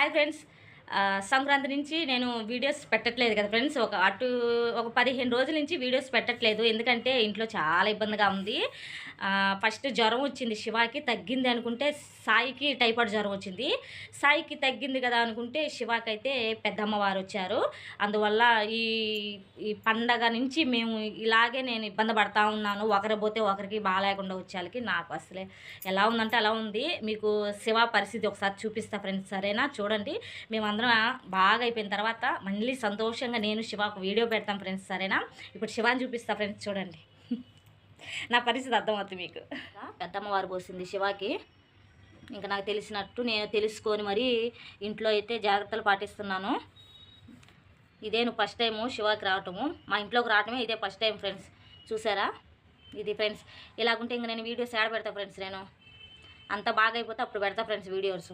Hi friends. Sankranti నుంచి నేను videos పెట్టట్లేదు కదా ఫ్రెండ్స్. ఒక అటు ఒక పదిహేను రోజుల నుంచి వీడియోస్ పెట్టట్లేదు. ఎందుకంటే ఇంట్లో చాలా ఇబ్బందిగా ఉంది. ఫస్ట్ జ్వరం వచ్చింది శివాకి తగ్గింది అనుకుంటే సాయికి టైఫాయిడ్ జ్వరం వచ్చింది. సాయికి తగ్గింది కదా అనుకుంటే శివాకి అయితే పెద్దమ్మవారు వచ్చారు. అందువల్ల ఈ ఈ పండగ నుంచి మేము ఇలాగే నేను ఇబ్బంది పడతా ఉన్నాను. ఒకరి పోతే ఒకరికి బాగాలేకుండా వచ్చేళ్ళకి నాకు అసలే ఎలా ఉందంటే అలా ఉంది. మీకు శివ పరిస్థితి ఒకసారి చూపిస్తా ఫ్రెండ్స్. సరేనా? చూడండి. మేము అందరం బాగా అయిపోయిన తర్వాత మళ్ళీ సంతోషంగా నేను శివకు వీడియో పెడతాం ఫ్రెండ్స్ సరేనా? ఇప్పుడు శివాని చూపిస్తా ఫ్రెండ్స్ చూడండి. నా పరిస్థితి అర్థమవుతుంది మీకు. పెద్దమ్మవారు పోసింది శివాకి. ఇంకా నాకు తెలిసినట్టు నేను తెలుసుకొని మరి ఇంట్లో అయితే జాగ్రత్తలు పాటిస్తున్నాను. ఇదే నువ్వు ఫస్ట్ టైము శివాకి రావటము. మా ఇంట్లోకి రావటమే ఇదే ఫస్ట్ టైం ఫ్రెండ్స్ చూసారా? ఇది ఫ్రెండ్స్ ఇలాగుంటే ఇంక నేను వీడియోస్ యాడ్ పెడతా ఫ్రెండ్స్ నేను. అంత బాగా అయిపోతే అప్పుడు పెడతా ఫ్రెండ్స్ వీడియోస్.